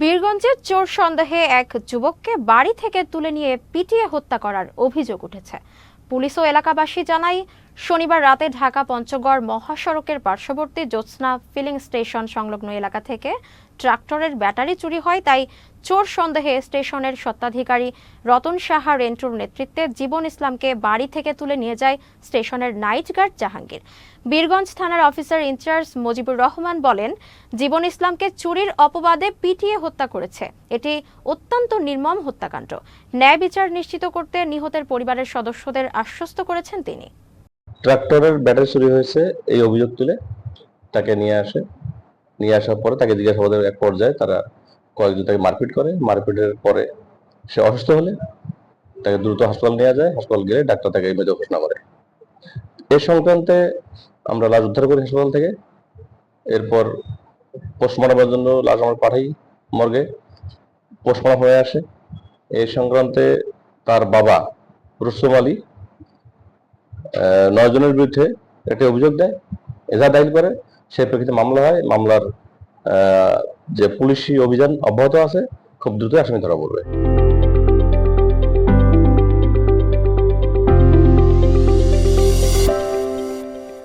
বীরগঞ্জের চোর সন্দেহে এক যুবককে বাড়ি থেকে তুলে নিয়ে পিটিয়ে হত্যা করার অভিযোগ উঠেছে। পুলিশ ও এলাকাবাসী জানায় শনিবার রাতে ঢাকা পঞ্চগড় মহাসড়কের পার্শ্ববর্তী জ্যোৎস্না ফিলিং স্টেশন সংলগ্ন এলাকা থেকে ট্রাক্টরের ব্যাটারি চুরি হয়, তাই চোর সন্দেহে স্টেশনের স্বত্বাধিকারী রতন সাহা রেন্টুর নেতৃত্বে জীবন ইসলামকে বাড়ি থেকে তুলে নিয়ে যায় স্টেশনের নাইট গার্ড জাহাঙ্গীর। বীরগঞ্জ থানার অফিসার ইনচার্জ মুজিবুর রহমান বলেন, জীবন ইসলামকে চুরির অপবাদে পিটিয়ে হত্যা করেছে। এটি অত্যন্ত নির্মম হত্যাকাণ্ড। ন্যায় বিচার নিশ্চিত করতে নিহতের পরিবারের সদস্যদের আশ্বস্ত করেছেন তিনি। ট্রাক্টরের ব্যাটারি চুরি হয়েছে, এই অভিযোগ তুলে তাকে নিয়ে আসে। নিয়ে আসার পরে তাকে জিজ্ঞাসাবাদের এক পর্যায়ে তারা কয়েকজন তাকে মারপিট করে। মারপিটের পরে সে অসুস্থ হলে তাকে দ্রুত হাসপাতাল নেওয়া যায়। হাসপাতাল গেলে ডাক্তার তাকে মৃত ঘোষণা করে এ সংক্রান্তে আমরা লাশ উদ্ধার করি হাসপাতাল থেকে। এরপর পোস্টমর্টমের জন্য লাশ আমরা পাঠাই মর্গে। পোস্টমর্টম হয়ে আসে। এই সংক্রান্তে তার বাবা রুস্তম আলী নয় জনের বিরুদ্ধে একটি অভিযোগ দেয়, এজাহার দায়ের করে। সেই প্রেক্ষিতে মামলা হয়, মামলার যে পুলিশি অভিযান অব্যাহত আছে, খুব দ্রুত আসামি ধরা পড়বে।